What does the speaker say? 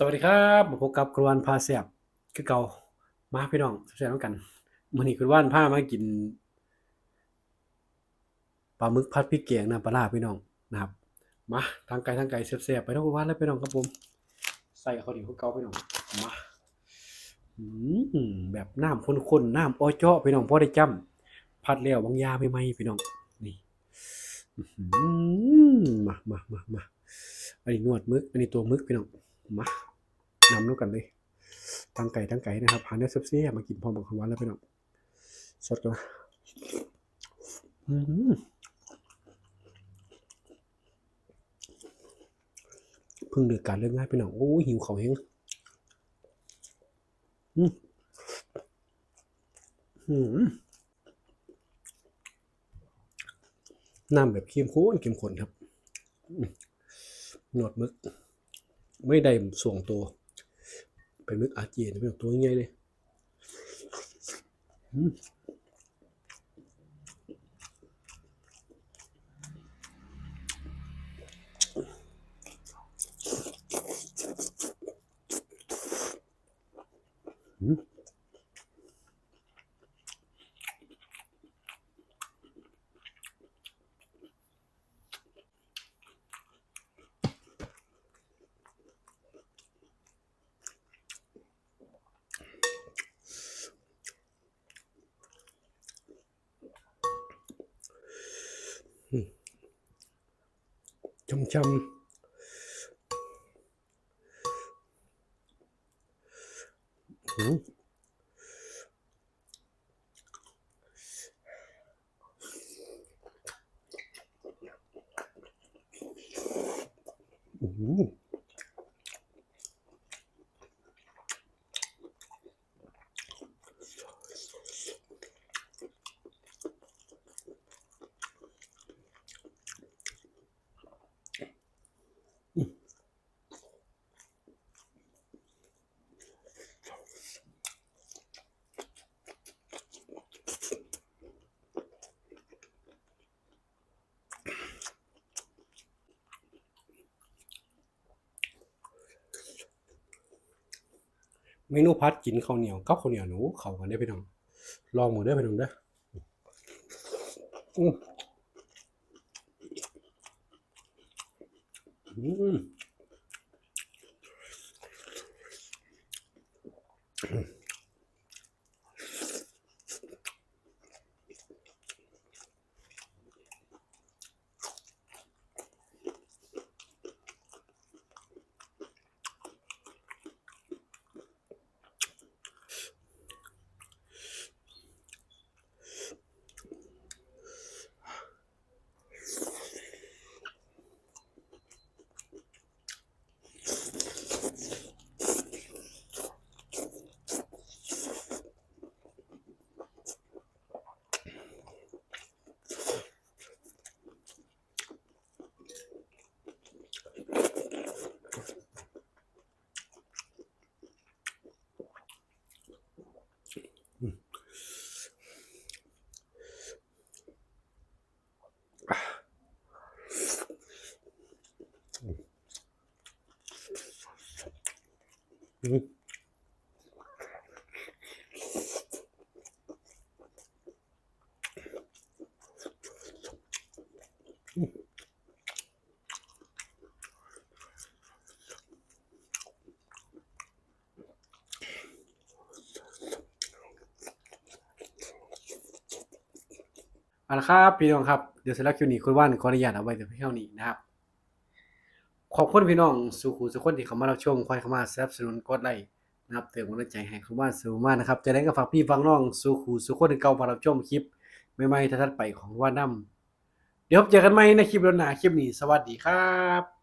สวัสดีครับมาพบกับกรวนพาเสียบคือเก่ามาพี่น้องแซ่บกันมื้อนี้คุณว่านพามากินปลาหมึกผัดพริกแกงน้ำปลาร้าพี่น้องนะครับมาทางไกลทางไกลแซ่บๆไปทั้งคุณว่านและพี่น้องครับผมใส่ข้าวเหนียวคือเก่าพี่น้องมาแบบน้ำข้นๆน้ำอ้อเจาะพี่น้องพอได้จำผัดแล้วบางยาใหม่ๆพี่น้องนี่มามามามาอันนี้นวดมึกอันนี้ตัวมึกพี่น้องมา นำด้วกันเลยตั้งไก่ตั้งไก่นะครับหาเนื้อเสียมากินพร้อมกับขาวหวานแล้วไปหน้องสดกันนะอืมเพิ่งเดือดการเรื่องง่ายไปหน่องโอ้หิวเขาแห้งอืมอืมน้ำแบบเข้มข้นเข้มข้นครับอืมหนวดมึก ไม่ได้ส่วงตัว เป็นมึกอาเจียนเป็นตัวง่ายเลยอืม อืมช่ำ เมนูพัดกินข้าวเหนียวกับข้าวเหนียวหนูเข้ากันได้พี่น้องลองมือได้พี่น้องเด้ออืม อื เอาละครับพี่น้องครับเดี๋ยวสำหรับคลิปนี้คุณว่านขออนุญาตเอาไว้แต่เพียงเท่านี้นะครับขอบคุณพี่น้องสุขุสุขคนที่เข้ามารับชมคอยเข้ามาสนับสนุนกดไลค์นะครับเติมกำลังใจให้คุณว่านสูงมากนะครับจะได้ก็ฝากพี่ฟังน้องสุขุสุขคนที่เก่ามารับชมคลิปใหม่ๆทัดๆไปของว่านนำเดี๋ยวพบเจอกันใหม่ในคลิปหน้าคลิปนี้สวัสดีครับ